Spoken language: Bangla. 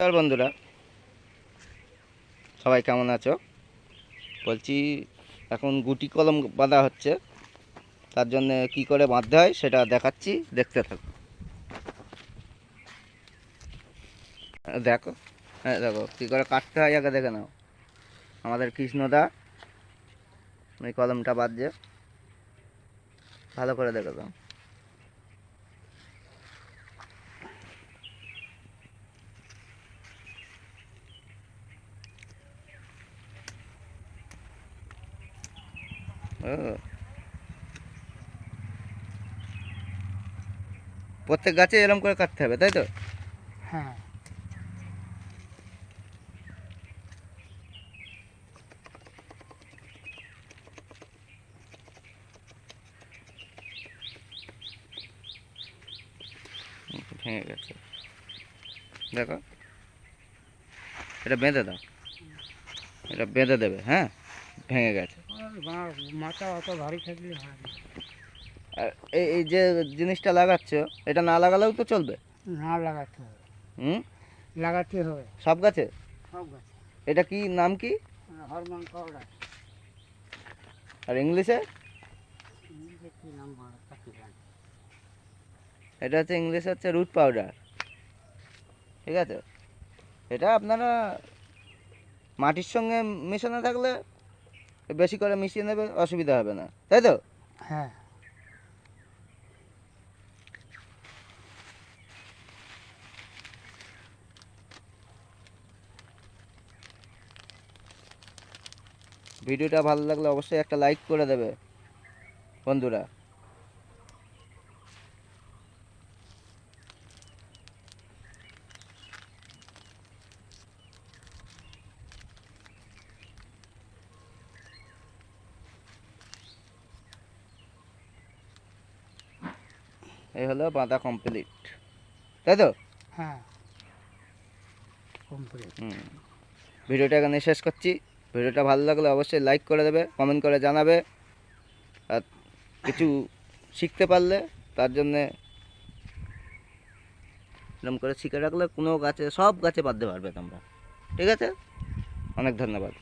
নমস্কার বন্ধুরা। সবাই কেমন আছো? বলছি, এখন গুটি কলম বাঁধা হচ্ছে। তার জন্য কি করে বাঁধতে হয় সেটা দেখাচ্ছি, দেখতে থাকো। দেখো হ্যাঁ দেখো, কী করে কাটতে হয় আগে দেখে নাও। আমাদের কৃষ্ণদা এই কলমটা বাঁধছে। ভালো করে দেখে দাও। প্রত্যেক গাছে এরকম করে কাটতে হবে তাই তো হ্যাঁ ভেঙে গেছে দেখো এটা বেঁধে দাও এটা বেঁধে দেবে হ্যাঁ ভেঙে গেছে। মাথা অত ভারী থাকলে আর এই যে জিনিসটা লাগাচ্ছ এটা না লাগালেও তো চলবে। না লাগাতে হবে। হুম? লাগাতে হবে। সব গাছে? সব গাছে। এটা কি নাম কি? Hormone powder. আর ইংলিশে। এটা হচ্ছে ইংলিশে হচ্ছে রুট পাউডার। ঠিক আছে? এটা আপনারা মাটির সঙ্গে মেশানো থাকলে বেশি করে মিশিয়ে নেবে অসুবিধা হবে না। তাই তো? হ্যাঁ। ভিডিওটা ভালো লাগলে অবশ্যই একটা লাইক করে দেবে বন্ধুরা। এই হলো বাঁধা কমপ্লিট তাই তো? হ্যাঁ। কমপ্লিট হুম। ভিডিওটা এখানে শেষ করছি। ভিডিওটা ভালো লাগলে অবশ্যই লাইক করে দেবে কমেন্ট করে জানাবে। আর কিছু শিখতে পারলে তার জন্যে এরকম করে শিখে রাখলে কোনো গাছে সব গাছে বাঁধতে পারবে তোমরা। ঠিক আছে? অনেক ধন্যবাদ।